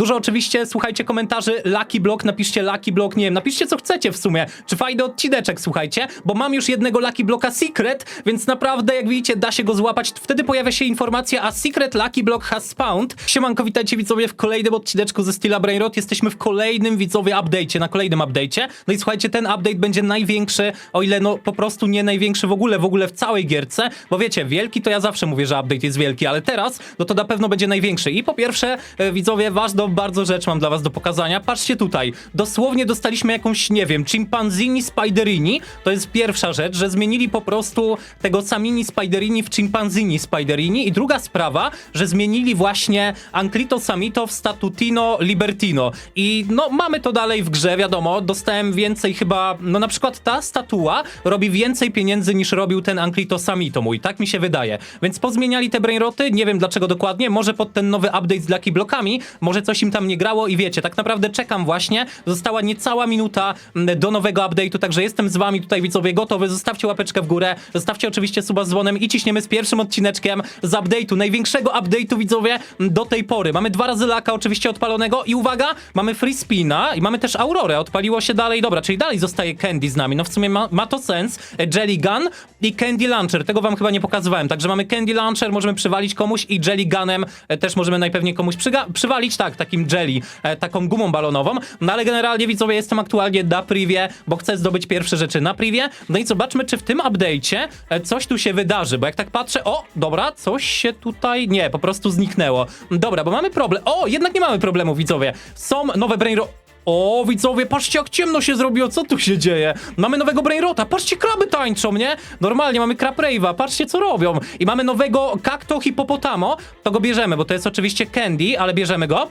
Dużo oczywiście, słuchajcie komentarzy, Lucky Block, napiszcie Lucky Block, nie wiem, napiszcie co chcecie w sumie. Czy fajny odcineczek, słuchajcie, bo mam już jednego Lucky Blocka Secret, więc naprawdę, jak widzicie, da się go złapać. Wtedy pojawia się informacja, a Secret Lucky Block has spawned. Siemanko, witajcie widzowie w kolejnym odcineczku ze Stila Brainrot. Jesteśmy w kolejnym, widzowie, update'cie, na kolejnym update'cie. No i słuchajcie, ten update będzie największy, o ile no po prostu nie największy w ogóle, w ogóle w całej gierce, bo wiecie, wielki to ja zawsze mówię, że update jest wielki, ale teraz, no to na pewno będzie największy. I po pierwsze, e, widzowie, ważną bardzo rzecz mam dla was do pokazania. Patrzcie tutaj, dosłownie dostaliśmy jakąś, nie wiem, chimpanzini spiderini. To jest pierwsza rzecz, że zmienili po prostu tego samini spiderini w chimpanzini spiderini. I druga sprawa, że zmienili właśnie Anclito Samito w Statutino Libertino. I no, mamy to dalej w grze, wiadomo, dostałem więcej chyba, no na przykład ta statua robi więcej pieniędzy niż robił ten Anclito Samito mój, tak mi się wydaje. Więc pozmieniali te brainroty, nie wiem dlaczego dokładnie, może pod ten nowy update z Lucky Blockami, może coś im tam nie grało i wiecie, tak naprawdę czekam właśnie, została niecała minuta mm, do nowego update'u, także jestem z wami tutaj widzowie gotowy, zostawcie łapeczkę w górę, zostawcie oczywiście suba z dzwonem i ciśniemy z pierwszym odcineczkiem z update'u, największego update'u widzowie m, do tej pory. Mamy dwa razy laka oczywiście odpalonego i uwaga, mamy free spina i mamy też aurorę, odpaliło się dalej, dobra, czyli dalej zostaje Candy z nami, no w sumie ma, ma to sens, E, Jelly Gun i Candy Launcher, tego wam chyba nie pokazywałem, także mamy Candy Launcher, możemy przywalić komuś i Jelly Gunem e, też możemy najpewniej komuś przywalić, tak, takim jelly, e, taką gumą balonową, no ale generalnie widzowie jestem aktualnie na privie, bo chcę zdobyć pierwsze rzeczy na privie, no i zobaczmy, czy w tym update'cie e, coś tu się wydarzy, bo jak tak patrzę, o, dobra, coś się tutaj, nie, po prostu zniknęło. Dobra, bo mamy problem, o, jednak nie mamy problemu, widzowie, są nowe brainro... O, widzowie, patrzcie jak ciemno się zrobiło, co tu się dzieje? Mamy nowego Brainrota, patrzcie, kraby tańczą, nie? Normalnie mamy Crab Rave'a, patrzcie co robią. I mamy nowego Kakto Hipopotamo, to go bierzemy, bo to jest oczywiście Candy, ale bierzemy go.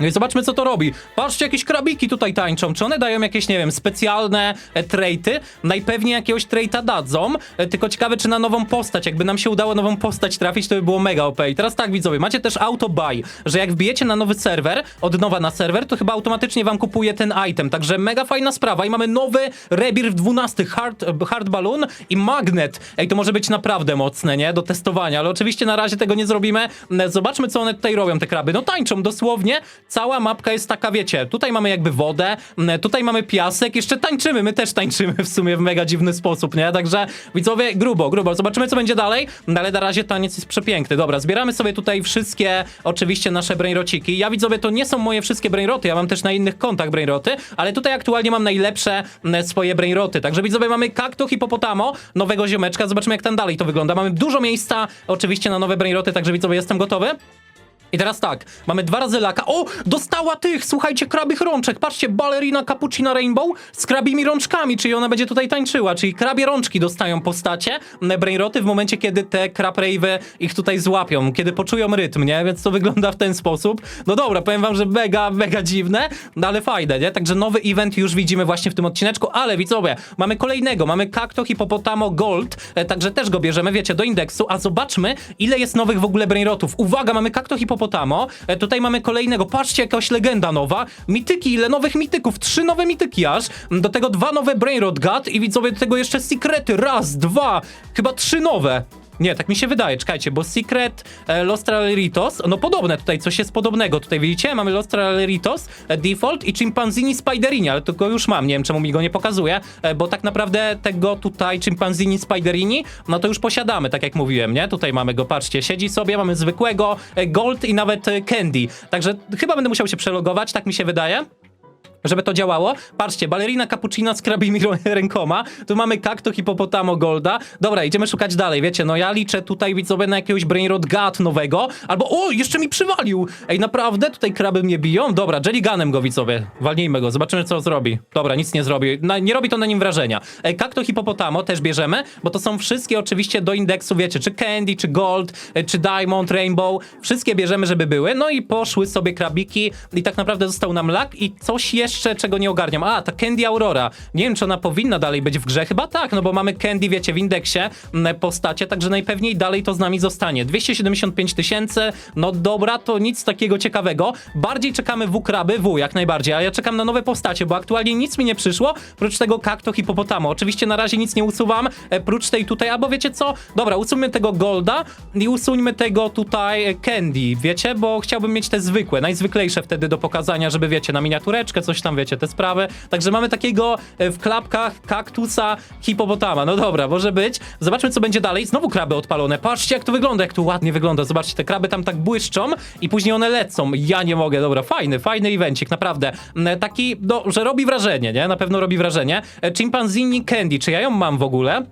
No i zobaczmy, co to robi. Patrzcie, jakieś krabiki tutaj tańczą. Czy one dają jakieś, nie wiem, specjalne e, traity? Najpewniej jakiegoś traita dadzą. E, tylko ciekawe, czy na nową postać. Jakby nam się udało nową postać trafić, to by było mega OP. I teraz tak, widzowie, macie też auto buy, że jak wbijecie na nowy serwer, od nowa na serwer, to chyba automatycznie wam kupuje ten item. Także mega fajna sprawa. I mamy nowy Rebir w 12, hard, e, hard Balloon i Magnet. Ej, to może być naprawdę mocne, nie? Do testowania, ale oczywiście na razie tego nie zrobimy. E, Zobaczmy, co one tutaj robią, te kraby. No tańczą dosłownie. Cała mapka jest taka, wiecie, tutaj mamy jakby wodę, tutaj mamy piasek, jeszcze tańczymy, my też tańczymy w sumie w mega dziwny sposób, nie? Także widzowie, grubo, grubo. Zobaczymy, co będzie dalej, no, ale na razie taniec jest przepiękny. Dobra, zbieramy sobie tutaj wszystkie, oczywiście, nasze brainrociki. Ja, widzowie, to nie są moje wszystkie brainroty, ja mam też na innych kontach brainroty, ale tutaj aktualnie mam najlepsze swoje brainroty. Także widzowie, mamy kakto hipopotamo, nowego ziomeczka, zobaczymy, jak tam dalej to wygląda. Mamy dużo miejsca, oczywiście, na nowe brainroty, także widzowie, jestem gotowy. I teraz tak, mamy dwa razy laka. O, dostała tych, słuchajcie, krabich rączek. Patrzcie, balerina Cappuccina Rainbow z krabimi rączkami, czyli ona będzie tutaj tańczyła, czyli krabie rączki dostają postacie, brainroty w momencie, kiedy te crab rave'y ich tutaj złapią, kiedy poczują rytm, nie? Więc to wygląda w ten sposób. No dobra, powiem wam, że mega, mega dziwne, no ale fajne, nie? Także nowy event już widzimy właśnie w tym odcineczku, ale widzowie, mamy kolejnego, mamy Kakto Hipopotamo Gold, e, także też go bierzemy, wiecie, do indeksu, a zobaczmy, ile jest nowych w ogóle brainrotów. Uwaga, mamy Kakto Hipopotamo, e, tutaj mamy kolejnego, patrzcie, jakaś legenda nowa, mityki, ile nowych mityków, trzy nowe mityki aż, do tego dwa nowe Brainrot God i widzowie, do tego jeszcze sekrety, raz, dwa, chyba trzy nowe. Nie, tak mi się wydaje, czekajcie, bo Secret, e, Los Traleritos, no podobne tutaj, coś jest podobnego. Tutaj widzicie, mamy Los Traleritos, e, Default i Chimpanzini Spiderini, ale go już mam, nie wiem czemu mi go nie pokazuje, e, bo tak naprawdę tego tutaj Chimpanzini Spiderini, no to już posiadamy, tak jak mówiłem, nie? Tutaj mamy go, patrzcie, siedzi sobie, mamy zwykłego, e, Gold i nawet e, Candy. Także chyba będę musiał się przelogować, tak mi się wydaje żeby to działało. Patrzcie, balerina cappuccina z krabimi rękoma. Tu mamy kakto hipopotamo golda. Dobra, idziemy szukać dalej. Wiecie, no ja liczę tutaj widzowie na jakiegoś brainrot god nowego. Albo, o, jeszcze mi przywalił! Ej, naprawdę? Tutaj kraby mnie biją? Dobra, jellygunem go widzowie. Walnijmy go, zobaczymy co zrobi. Dobra, nic nie zrobi. Na, nie robi to na nim wrażenia. Ej, kakto hipopotamo też bierzemy, bo to są wszystkie oczywiście do indeksu, wiecie, czy candy, czy gold, e, czy diamond, rainbow. Wszystkie bierzemy, żeby były. No i poszły sobie krabiki i tak naprawdę został nam lak i coś jeszcze jeszcze czego nie ogarniam. A, ta Candy Aurora. Nie wiem, czy ona powinna dalej być w grze. Chyba tak, no bo mamy Candy, wiecie, w indeksie m, postacie, także najpewniej dalej to z nami zostanie. 275 tysięcy, no dobra, to nic takiego ciekawego. Bardziej czekamy w kraby, W jak najbardziej, a ja czekam na nowe postacie, bo aktualnie nic mi nie przyszło, prócz tego kakto hipopotamo. Oczywiście na razie nic nie usuwam, prócz tej tutaj, albo wiecie co? Dobra, usuńmy tego Golda i usuńmy tego tutaj Candy, wiecie? Bo chciałbym mieć te zwykłe, najzwyklejsze wtedy do pokazania, żeby wiecie, na miniatureczkę, coś tam wiecie, te sprawy. Także mamy takiego e, w klapkach kaktusa hipopotama. No dobra, może być. Zobaczmy, co będzie dalej. Znowu kraby odpalone. Patrzcie, jak to wygląda, jak to ładnie wygląda. Zobaczcie, te kraby tam tak błyszczą i później one lecą. Ja nie mogę, dobra, fajny, fajny evencik, naprawdę. Mm, Taki, no, że robi wrażenie, nie? Na pewno robi wrażenie. E, Chimpanzini Candy, czy ja ją mam w ogóle?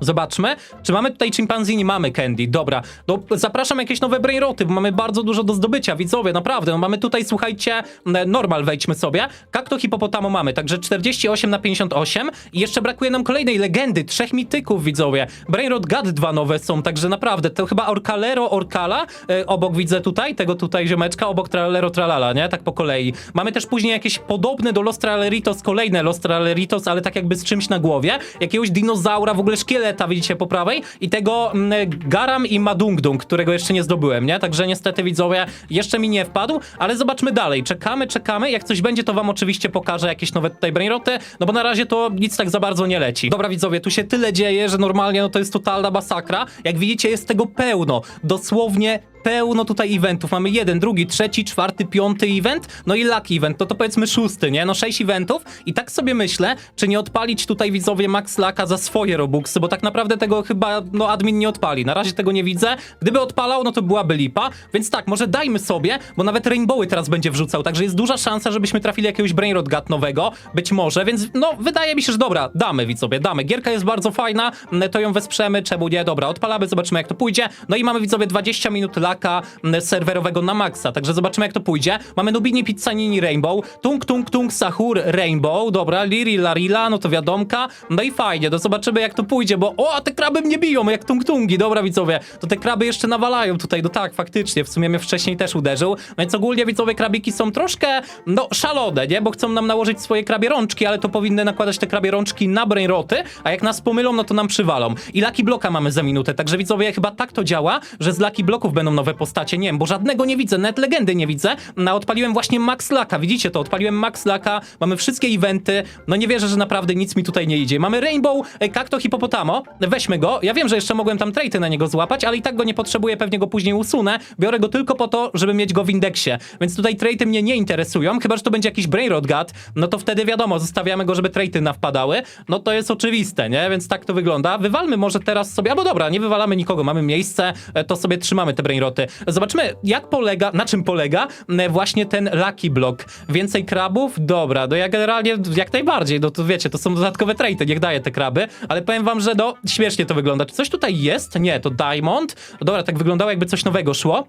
Zobaczmy, czy mamy tutaj chimpanzini, mamy candy, dobra. No, zapraszam jakieś nowe brainroty, bo mamy bardzo dużo do zdobycia, widzowie, naprawdę. No, mamy tutaj, słuchajcie, normal wejdźmy sobie. Kakto hipopotamo mamy, także 48 na 58 i jeszcze brakuje nam kolejnej legendy, trzech mityków, widzowie. Brainrot Gad dwa nowe są, także naprawdę, to chyba Orkalero Orkala, e, obok widzę tutaj, tego tutaj ziomeczka, obok Tralero Tralala, nie? Tak po kolei. Mamy też później jakieś podobne do Los Traleritos, kolejne Los Traleritos, ale tak jakby z czymś na głowie. Jakiegoś dinozaura, w ogóle szkieleta widzicie po prawej i tego mm, Garam i Madungdung, którego jeszcze nie zdobyłem, nie? Także niestety widzowie, jeszcze mi nie wpadł, ale zobaczmy dalej. Czekamy, czekamy. Jak coś będzie, to wam oczywiście pokażę jakieś nowe tutaj brainroty, no bo na razie to nic tak za bardzo nie leci. Dobra widzowie, tu się tyle dzieje, że normalnie no to jest totalna masakra. Jak widzicie, jest tego pełno. Dosłownie pełno tutaj eventów. Mamy jeden, drugi, trzeci, czwarty, piąty event, no i lucky event, no to powiedzmy szósty, nie? No sześć eventów i tak sobie myślę, czy nie odpalić tutaj widzowie Max Laka za swoje Robuxy, bo tak naprawdę tego chyba, no admin nie odpali. Na razie tego nie widzę. Gdyby odpalał, no to byłaby lipa, więc tak, może dajmy sobie, bo nawet Rainbowy teraz będzie wrzucał, także jest duża szansa, żebyśmy trafili jakiegoś Brainrot Gut nowego, być może, więc no wydaje mi się, że dobra, damy widzowie, damy. Gierka jest bardzo fajna, to ją wesprzemy, czemu nie? Dobra, odpalamy, zobaczymy jak to pójdzie. No i mamy widzowie 20 minut laka mm, serwerowego na maksa, także zobaczymy jak to pójdzie. Mamy Nubini Pizzanini Rainbow, Tung Tung Tung Sahur Rainbow, dobra, Liri Larila, no to wiadomka. No i fajnie, to zobaczymy jak to pójdzie, bo o, te kraby mnie biją, jak Tung Tungi, dobra widzowie, to te kraby jeszcze nawalają tutaj, no tak, faktycznie, w sumie mnie wcześniej też uderzył, więc ogólnie widzowie krabiki są troszkę, no, szalone, nie, bo chcą nam nałożyć swoje krabie rączki, ale to powinny nakładać te krabie rączki na brainroty, a jak nas pomylą, no to nam przywalą. I Lucky Bloka mamy za minutę, także widzowie, chyba tak to działa, że z Lucky Bloków będą nowe postacie, nie wiem, bo żadnego nie widzę, nawet legendy nie widzę, no, odpaliłem właśnie Max Laka, widzicie to, odpaliłem Max Laka, mamy wszystkie eventy, no nie wierzę, że naprawdę nic mi tutaj nie idzie. Mamy Rainbow, e, Kakto Hipopotamo, weźmy go, ja wiem, że jeszcze mogłem tam trejty na niego złapać, ale i tak go nie potrzebuję, pewnie go później usunę, biorę go tylko po to, żeby mieć go w indeksie, więc tutaj trejty mnie nie interesują, chyba, że to będzie jakiś Brainrot Gut, no to wtedy wiadomo, zostawiamy go, żeby trejty nawpadały, no to jest oczywiste, nie, więc tak to wygląda. Wywalmy może teraz sobie, albo dobra, nie wywalamy nikogo, mamy miejsce, e, to sobie trzymamy te Brainroty. Zobaczmy, jak polega, na czym polega właśnie ten Lucky Block. Więcej krabów? Dobra, no ja generalnie jak najbardziej, no to wiecie, to są dodatkowe trejty, niech daję te kraby, ale powiem wam, że no śmiesznie to wygląda. Czy coś tutaj jest? Nie, to Diamond. Dobra, tak wyglądało jakby coś nowego szło.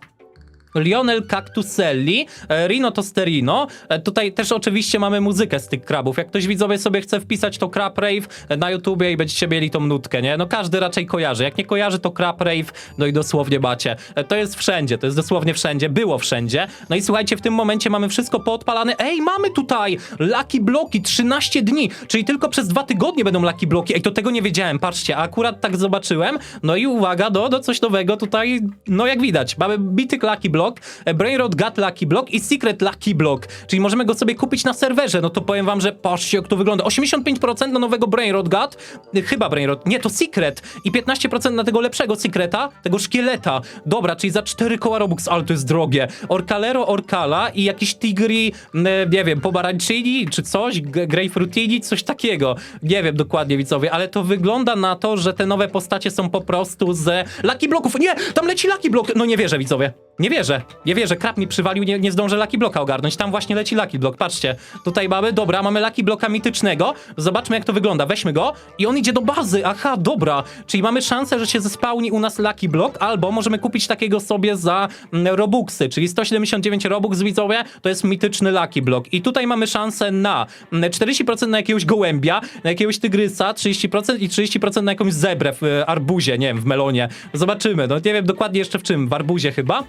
Lionel Cactuselli, e, Rino Tosterino. E, Tutaj też oczywiście mamy muzykę z tych krabów. Jak ktoś widzowie sobie chce wpisać to Crab Rave e, na YouTubie i będziecie mieli tą nutkę, nie? No każdy raczej kojarzy. Jak nie kojarzy, to Crab Rave, no i dosłownie macie. To jest wszędzie, to jest dosłownie wszędzie, było wszędzie. No i słuchajcie, w tym momencie mamy wszystko poodpalane. Ej, mamy tutaj Lucky Bloki, 13 dni, czyli tylko przez dwa tygodnie będą Lucky Bloki. Ej, to tego nie wiedziałem, patrzcie, a akurat tak zobaczyłem. No i uwaga, do, do coś nowego tutaj, no jak widać, mamy Bity Lucky Block, e, Brainrot Gut Lucky Block i Secret Lucky Block, czyli możemy go sobie kupić na serwerze, no to powiem wam, że patrzcie jak to wygląda, 85% na nowego Brainrot Gut, e, chyba Brainrot, nie, to Secret. I 15% na tego lepszego Secreta, tego szkieleta, dobra, czyli za 4 koła Robux, ale to jest drogie, Orkalero Orkala i jakiś Tigri, m, nie wiem, Pomarańczyni czy coś, Grapefruitini, coś takiego, nie wiem dokładnie widzowie, ale to wygląda na to, że te nowe postacie są po prostu z Lucky Blocków, nie, tam leci Lucky Block, no nie wierzę widzowie, nie wierzę, nie wierzę, krab mi przywalił, nie, nie zdążę Lucky Blocka ogarnąć. Tam właśnie leci Lucky Block, patrzcie. Tutaj mamy, dobra, mamy Lucky Blocka mitycznego. Zobaczmy jak to wygląda, weźmy go i on idzie do bazy, aha, dobra. Czyli mamy szansę, że się zespałni u nas Lucky Block, albo możemy kupić takiego sobie za mm, Robuxy, czyli 179 Robux widzowie, to jest mityczny Lucky Block. I tutaj mamy szansę na mm, 40% na jakiegoś gołębia, na jakiegoś tygrysa, 30% i 30% na jakąś zebrę w e, arbuzie, nie wiem, w melonie. Zobaczymy, no nie wiem dokładnie jeszcze w czym, w arbuzie chyba.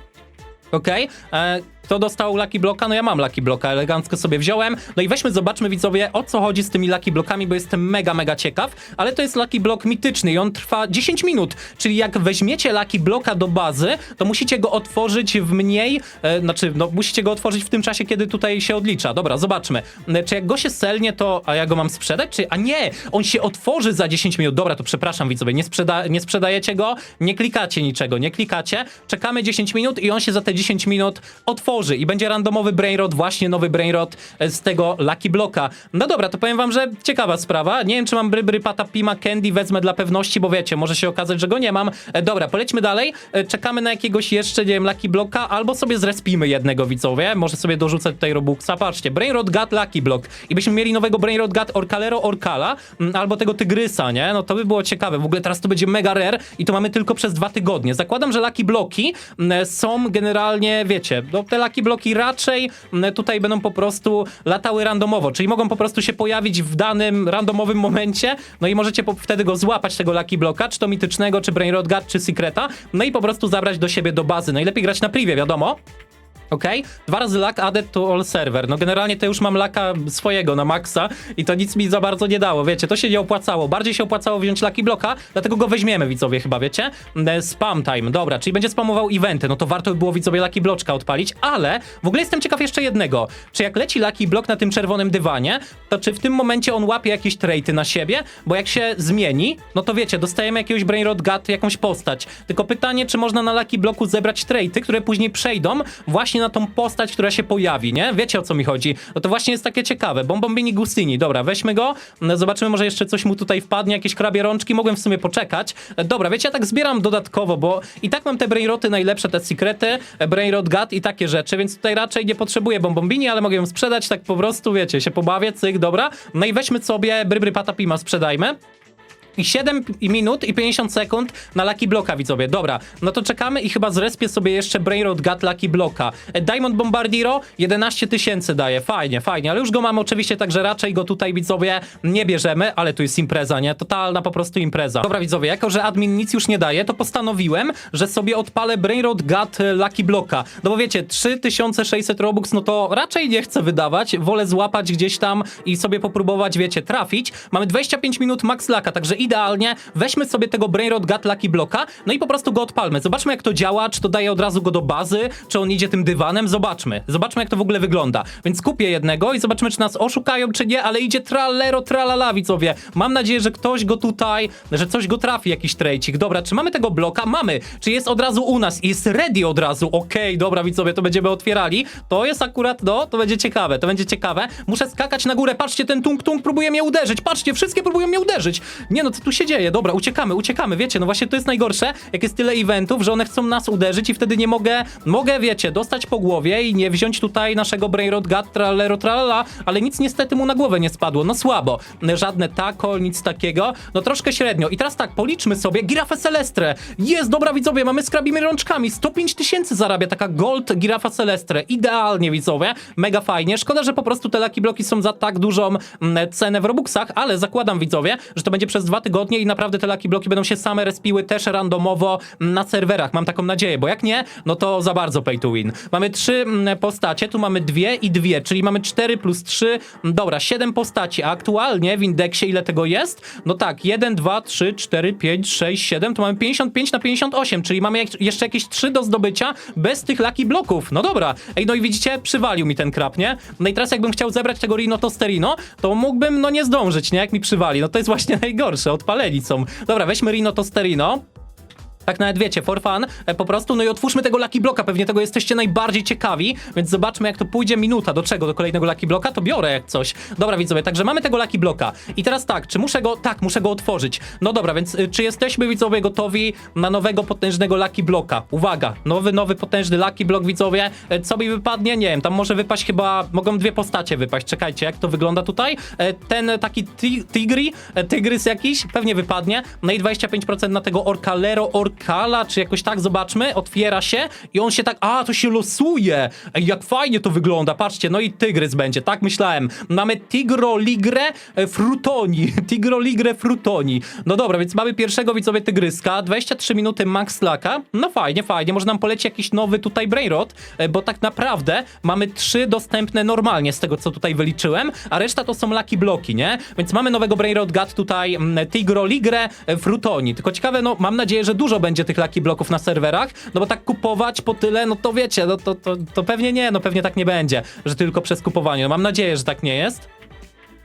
E, Kto dostał Lucky Blocka? No ja mam Lucky Blocka, elegancko sobie wziąłem. No i weźmy, zobaczmy widzowie, o co chodzi z tymi Lucky Blockami, bo jestem mega, mega ciekaw. Ale to jest Lucky Block mityczny i on trwa 10 minut. Czyli jak weźmiecie Lucky Blocka do bazy, to musicie go otworzyć w mniej, e, znaczy, no musicie go otworzyć w tym czasie, kiedy tutaj się odlicza. Dobra, zobaczmy. E, Czy jak go się selnie, to, a ja go mam sprzedać? Czy, a nie, on się otworzy za 10 minut. Dobra, to przepraszam widzowie, nie, sprzeda nie sprzedajecie go, nie klikacie niczego, nie klikacie. Czekamy 10 minut i on się za te 10 minut otworzy i będzie randomowy brainrot, właśnie nowy brainrot e, z tego Lucky Blocka. No dobra, to powiem wam, że ciekawa sprawa. Nie wiem, czy mam brybry, patapima, candy, wezmę dla pewności, bo wiecie, może się okazać, że go nie mam. E, dobra, polećmy dalej. E, czekamy na jakiegoś jeszcze, nie wiem, Lucky Blocka, albo sobie zrespimy jednego widzowie. Może sobie dorzucę tutaj Robuxa. Patrzcie, Brainrot Gat Lucky Block. I byśmy mieli nowego Brainrot Gat Orcalero Orcala, mm, albo tego Tygrysa, nie? No to by było ciekawe. W ogóle teraz to będzie mega rare i to mamy tylko przez dwa tygodnie. Zakładam, że Lucky Bloki mm, są generalnie, wiecie, no te Lucky Bloki raczej tutaj będą po prostu latały randomowo, czyli mogą po prostu się pojawić w danym randomowym momencie, no i możecie po, wtedy go złapać, tego Lucky Bloka, czy to mitycznego, czy Brainrot Gat, czy Secreta, no i po prostu zabrać do siebie do bazy. Najlepiej grać na privie, wiadomo. Okej, dwa razy luck added to all server. No generalnie to już mam laka swojego na maksa i to nic mi za bardzo nie dało, wiecie, to się nie opłacało. Bardziej się opłacało wziąć lucky bloka, dlatego go weźmiemy, widzowie, chyba, wiecie? E, Spam time, dobra, czyli będzie spamował eventy, no to warto by było, widzowie, lucky bloczka odpalić, ale w ogóle jestem ciekaw jeszcze jednego. Czy jak leci lucky block na tym czerwonym dywanie, to czy w tym momencie on łapie jakieś traity na siebie? Bo jak się zmieni, no to wiecie, dostajemy jakiegoś brainrot gut, jakąś postać. Tylko pytanie, czy można na lucky bloku zebrać traity, które później przejdą właśnie na tą postać, która się pojawi, nie? Wiecie o co mi chodzi? No to właśnie jest takie ciekawe. Bombombini Gustini, dobra, weźmy go, no, zobaczymy, może jeszcze coś mu tutaj wpadnie, jakieś krabie rączki, mogłem w sumie poczekać. Dobra, wiecie, ja tak zbieram dodatkowo, bo i tak mam te brainroty najlepsze, te sekrety, brainrot gut i takie rzeczy, więc tutaj raczej nie potrzebuję bombombini, ale mogę ją sprzedać, tak po prostu, wiecie, się pobawię, cyk, dobra. No i weźmy sobie brybry patapima, sprzedajmy. I 7 minut i 50 sekund na Lucky Blocka, widzowie. Dobra, no to czekamy i chyba zrespię sobie jeszcze Brainrot Gut Lucky Blocka. E, Diamond Bombardiro 11 tysięcy daje, fajnie, fajnie, ale już go mamy oczywiście, także raczej go tutaj, widzowie, nie bierzemy, ale tu jest impreza, nie? Totalna po prostu impreza. Dobra, widzowie, jako że admin nic już nie daje, to postanowiłem, że sobie odpalę Brainrot Gut Lucky Blocka. No bo wiecie, 3600 Robux, no to raczej nie chcę wydawać, wolę złapać gdzieś tam i sobie popróbować, wiecie, trafić. Mamy 25 minut max laka, także idealnie. Weźmy sobie tego Brainrot Gut Lucky Blocka, no i po prostu go odpalmy. Zobaczmy jak to działa, czy to daje od razu go do bazy, czy on idzie tym dywanem, zobaczmy. Zobaczmy jak to w ogóle wygląda. Więc kupię jednego i zobaczymy, czy nas oszukają, czy nie, ale idzie trallero, tralala, widzowie. Mam nadzieję, że ktoś go tutaj, że coś go trafi, jakiś trejcik. Dobra, czy mamy tego bloka? Mamy. Czy jest od razu u nas? Jest ready od razu. Okej, dobra, widzowie, to będziemy otwierali. To jest akurat, no, to będzie ciekawe, to będzie ciekawe. Muszę skakać na górę, patrzcie, ten tung-tung próbuje mnie uderzyć. Patrzcie, wszystkie próbują mnie uderzyć. Nie no, co tu się dzieje? Dobra, uciekamy, uciekamy, wiecie, no właśnie to jest najgorsze, jak jest tyle eventów, że one chcą nas uderzyć i wtedy nie mogę, mogę, wiecie, dostać po głowie i nie wziąć tutaj naszego Brainrot Gat, tralero, tralala, ale nic niestety mu na głowę nie spadło, no słabo. Żadne tako, nic takiego, no troszkę średnio. I teraz tak, policzmy sobie, Girafa Celestre, jest, dobra widzowie, mamy skrabimy rączkami, 105 tysięcy zarabia taka Gold Girafa Celestre, idealnie widzowie, mega fajnie, szkoda, że po prostu te Lucky Bloki są za tak dużą mm, cenę w Robuxach, ale zakładam widzowie, że to będzie przez dwa tygodnie i naprawdę te Lucky Bloki będą się same respiły też randomowo na serwerach, mam taką nadzieję, bo jak nie, no to za bardzo pay to win. Mamy trzy mm, postacie, tu mamy dwie i dwie, czyli mamy 4 plus 3, dobra, 7 postaci, a aktualnie w indeksie ile tego jest? No tak, 1, 2, 3, 4, 5, 6, 7, tu mamy 55 na 58, czyli mamy jeszcze jakieś 3 do zdobycia bez tych Lucky Bloków. No dobra, ej, no i widzicie, przywalił mi ten krab, nie? No i teraz jakbym chciał zebrać tego Rino Tosterino, to mógłbym, no nie zdążyć, nie? Jak mi przywali, no to jest właśnie najgorsze, odpaleni są. Dobra, weźmy Rino Tosterino. Tak nawet wiecie, for fun, e, po prostu, no i otwórzmy tego Lucky Bloka, pewnie tego jesteście najbardziej ciekawi, więc zobaczmy jak to pójdzie minuta, do czego, do kolejnego Lucky Bloka, to biorę jak coś. Dobra widzowie, także mamy tego Lucky Bloka i teraz tak, czy muszę go, tak, muszę go otworzyć. No dobra, więc y, czy jesteśmy widzowie gotowi na nowego potężnego Lucky Bloka? Uwaga, nowy, nowy potężny Lucky Block widzowie, E, co mi wypadnie? Nie wiem, tam może wypaść chyba, mogą dwie postacie wypaść, czekajcie, jak to wygląda tutaj? E, Ten taki ti- tigri, tygrys jakiś, pewnie wypadnie, no i 25% na tego Orcalero Orcala Kala, czy jakoś tak, zobaczmy, otwiera się i on się tak, a, to się losuje. Ej, jak fajnie to wygląda, patrzcie, no i tygrys będzie, tak myślałem. Mamy Tigroligre e, Frutoni, Tigroligre Frutoni. No dobra, więc mamy pierwszego widzowie tygryska, 23 minuty max laka, no fajnie, fajnie, może nam poleci jakiś nowy tutaj brainrot, e, bo tak naprawdę mamy trzy dostępne normalnie z tego, co tutaj wyliczyłem, a reszta to są lucky bloki, nie? Więc mamy nowego brainrot gad tutaj mm, Tigroligre e, Frutoni, tylko ciekawe, no mam nadzieję, że dużo będzie tych lucky bloków na serwerach, no bo tak kupować po tyle, no to wiecie, no to, to, to pewnie nie, no pewnie tak nie będzie, że tylko przez kupowanie, no mam nadzieję, że tak nie jest.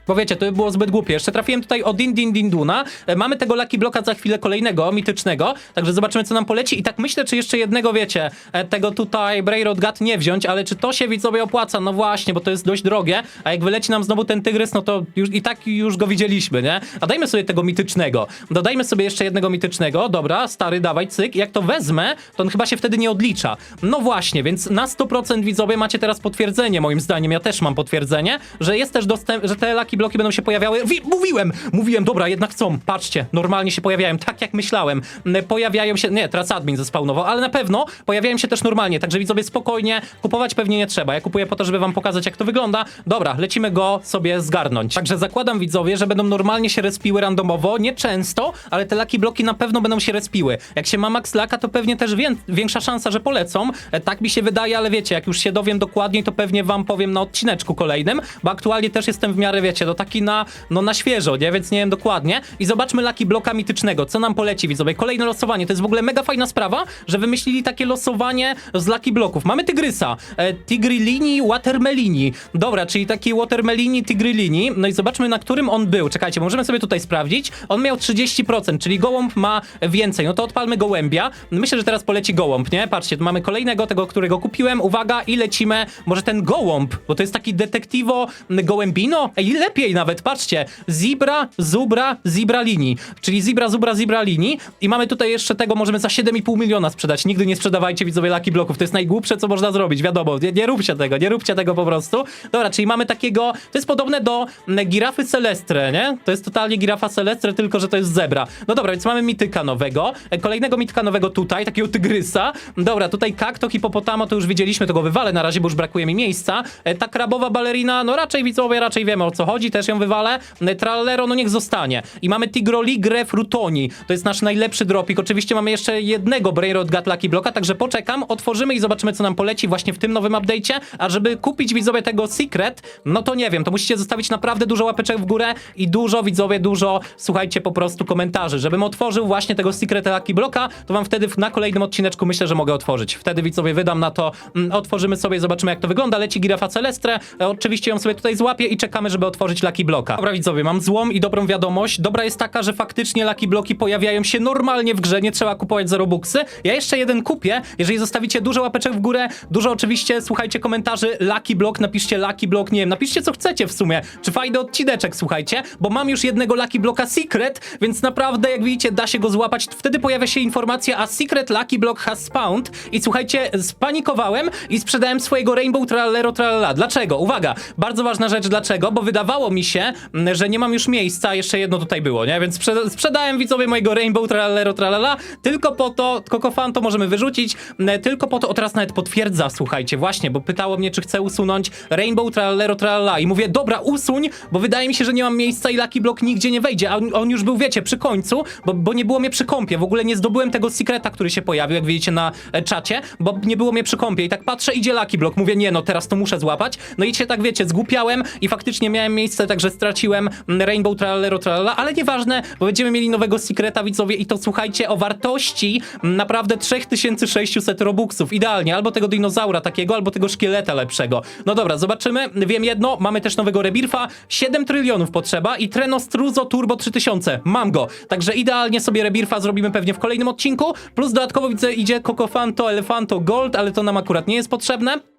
Bo wiecie, to by było zbyt głupie. Jeszcze trafiłem tutaj o Din Din Din Duna. E, Mamy tego Lucky Bloka za chwilę kolejnego, mitycznego. Także zobaczymy, co nam poleci. I tak myślę, czy jeszcze jednego, wiecie, e, tego tutaj Brayrod Gut nie wziąć, ale czy to się widzowie opłaca? No właśnie, bo to jest dość drogie. A jak wyleci nam znowu ten tygrys, no to już i tak już go widzieliśmy, nie? A dajmy sobie tego mitycznego. Dodajmy sobie jeszcze jednego mitycznego. Dobra, stary, dawaj, cyk. Jak to wezmę, to on chyba się wtedy nie odlicza. No właśnie, więc na 100% widzowie macie teraz potwierdzenie, moim zdaniem. Ja też mam potwierdzenie, że jest też dostęp, że te Lucky bloki będą się pojawiały. Wi mówiłem! Mówiłem, dobra, jednak chcą. Patrzcie, normalnie się pojawiają, tak jak myślałem. M, Pojawiają się, nie, teraz admin zespawnował, ale na pewno pojawiają się też normalnie, także widzowie spokojnie, kupować pewnie nie trzeba. Ja kupuję po to, żeby wam pokazać, jak to wygląda. Dobra, lecimy go sobie zgarnąć. Także zakładam widzowie, że będą normalnie się respiły randomowo, nie często, ale te laki bloki na pewno będą się respiły. Jak się ma max laka, to pewnie też wię większa szansa, że polecą. E, tak mi się wydaje, ale wiecie, jak już się dowiem dokładniej, to pewnie wam powiem na odcineczku kolejnym, bo aktualnie też jestem w miarę, wiecie, to taki na, no na świeżo, nie? Więc nie wiem dokładnie. I zobaczmy laki bloka mitycznego, co nam poleci, widzowie. Kolejne losowanie, to jest w ogóle mega fajna sprawa, że wymyślili takie losowanie z laki bloków. Mamy tygrysa, e, tigrilini, watermelini. Dobra, czyli taki watermelini, tigrilini. No i zobaczmy, na którym on był. Czekajcie, możemy sobie tutaj sprawdzić. On miał 30%, czyli gołąb ma więcej. No to odpalmy gołębia. Myślę, że teraz poleci gołąb, nie? Patrzcie, tu mamy kolejnego, tego, którego kupiłem. Uwaga, i lecimy. Może ten gołąb, bo to jest taki detektivo gołębino. Ej, lepiej nawet, patrzcie. Zibra, zubra, zibra linii. Czyli zibra, zubra, zibra linii. I mamy tutaj jeszcze tego, możemy za 7,5 miliona sprzedać. Nigdy nie sprzedawajcie widzowie laki bloków. To jest najgłupsze, co można zrobić. Wiadomo, nie, nie róbcie tego, nie róbcie tego po prostu. Dobra, czyli mamy takiego, to jest podobne do girafy Celestre, nie? To jest totalnie girafa Celestre, tylko że to jest zebra. No dobra, więc mamy mityka nowego. E, Kolejnego mityka nowego tutaj, takiego tygrysa. Dobra, tutaj kakto, hipopotamo, to już widzieliśmy, to go wywalę na razie, bo już brakuje mi miejsca. E, Ta krabowa balerina, no raczej widzowie, raczej wiemy o co chodzi, też ją wywalę. Trallero, no niech zostanie. I mamy Tigroligre Frutoni, to jest nasz najlepszy dropik. Oczywiście mamy jeszcze jednego Brainrot Gut Lucky Bloka, także poczekam, otworzymy i zobaczymy, co nam poleci właśnie w tym nowym update'cie. A żeby kupić widzowie tego Secret, no to nie wiem, to musicie zostawić naprawdę dużo łapeczek w górę i dużo widzowie, dużo, słuchajcie, po prostu komentarzy. Żebym otworzył właśnie tego Secret Lucky Bloka, to wam wtedy na kolejnym odcineczku myślę, że mogę otworzyć. Wtedy widzowie wydam na to, mm, otworzymy sobie, zobaczymy jak to wygląda. Leci Girafa Celestre, e, oczywiście ją sobie tutaj złapię i czekamy, żeby otworzyć Lucky Bloka. Dobra widzowie, mam złą i dobrą wiadomość. Dobra jest taka, że faktycznie Lucky Bloki pojawiają się normalnie w grze, nie trzeba kupować za Robuxy. Ja jeszcze jeden kupię, jeżeli zostawicie dużo łapeczek w górę, dużo oczywiście, słuchajcie komentarzy, Lucky Block, napiszcie Lucky Block, nie wiem, napiszcie co chcecie w sumie, czy fajny odcineczek, słuchajcie, bo mam już jednego Lucky Blocka Secret, więc naprawdę, jak widzicie, da się go złapać, wtedy pojawia się informacja, a Secret Lucky Block has spawned i słuchajcie, spanikowałem i sprzedałem swojego Rainbow Trallero Tralala. Dlaczego? Uwaga, bardzo ważna rzecz, dlaczego, bo wydawało mi się, że nie mam już miejsca, jeszcze jedno tutaj było, nie, więc sprzeda- sprzedałem widzowie mojego Rainbow Trallero Tralala, tylko po to, Kokofan to możemy wyrzucić, tylko po to, o teraz nawet potwierdza, słuchajcie, właśnie, bo pytało mnie, czy chcę usunąć Rainbow Trallero Tralala i mówię, dobra, usuń, bo wydaje mi się, że nie mam miejsca i Lucky Block nigdzie nie wejdzie, a on, on już był, wiecie, przy końcu, bo, bo nie było mnie przy kąpie, w ogóle nie zdobyłem tego secreta, który się pojawił, jak widzicie na e, czacie, bo nie było mnie przy kąpie i tak patrzę, idzie Lucky Block, mówię, nie no, teraz to muszę złapać, no i się tak, wiecie, zgłupiałem i faktycznie miałem miejsce, także straciłem mm, Rainbow Trallero Tralala, ale nieważne, bo będziemy mieli nowego secreta, widzowie, i to słuchajcie, o wartości mm, naprawdę 3600 robuxów, idealnie, albo tego dinozaura takiego, albo tego szkieleta lepszego. No dobra, zobaczymy, wiem jedno, mamy też nowego Rebirfa, 7 trylionów potrzeba i Trenostruzo Turbo 3000, mam go, także idealnie sobie Rebirfa zrobimy pewnie w kolejnym odcinku, plus dodatkowo widzę idzie Cocofanto Elefanto Gold, ale to nam akurat nie jest potrzebne.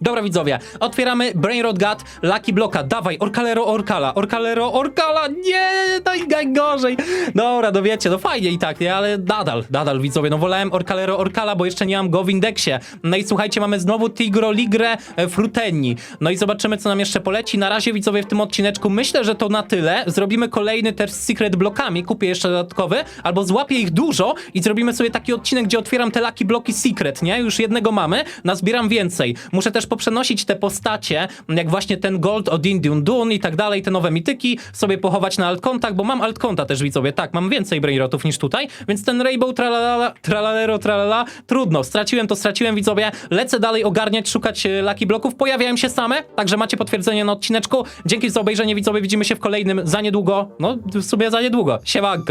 Dobra widzowie, otwieramy Brainrot Gut, Lucky Blocka, dawaj, Orkalero Orkala, Orkalero Orkala, nie, naj, najgorzej. Dobra, no wiecie, no fajnie i tak, nie, ale nadal, nadal widzowie, no wolałem Orkalero Orkala, bo jeszcze nie mam go w indeksie. No i słuchajcie, mamy znowu Tigro Ligre e, Frutenni. No i zobaczymy, co nam jeszcze poleci. Na razie widzowie w tym odcineczku myślę, że to na tyle. Zrobimy kolejny też z Secret Blokami, kupię jeszcze dodatkowy, albo złapię ich dużo i zrobimy sobie taki odcinek, gdzie otwieram te Lucky Bloki Secret, nie? Już jednego mamy, nazbieram więcej. Muszę też poprzenosić te postacie, jak właśnie ten Gold od Indian Dune i tak dalej, te nowe mityki, sobie pochować na altkontach, bo mam altkonta też widzowie, tak, mam więcej brainrotów niż tutaj, więc ten Rainbow tralala, tralalero tralala, trudno, straciłem to straciłem widzowie, lecę dalej ogarniać, szukać e, Lucky Bloków, pojawiają się same, także macie potwierdzenie na odcineczku, dzięki za obejrzenie widzowie, widzimy się w kolejnym za niedługo, no w sumie za niedługo, siemanko.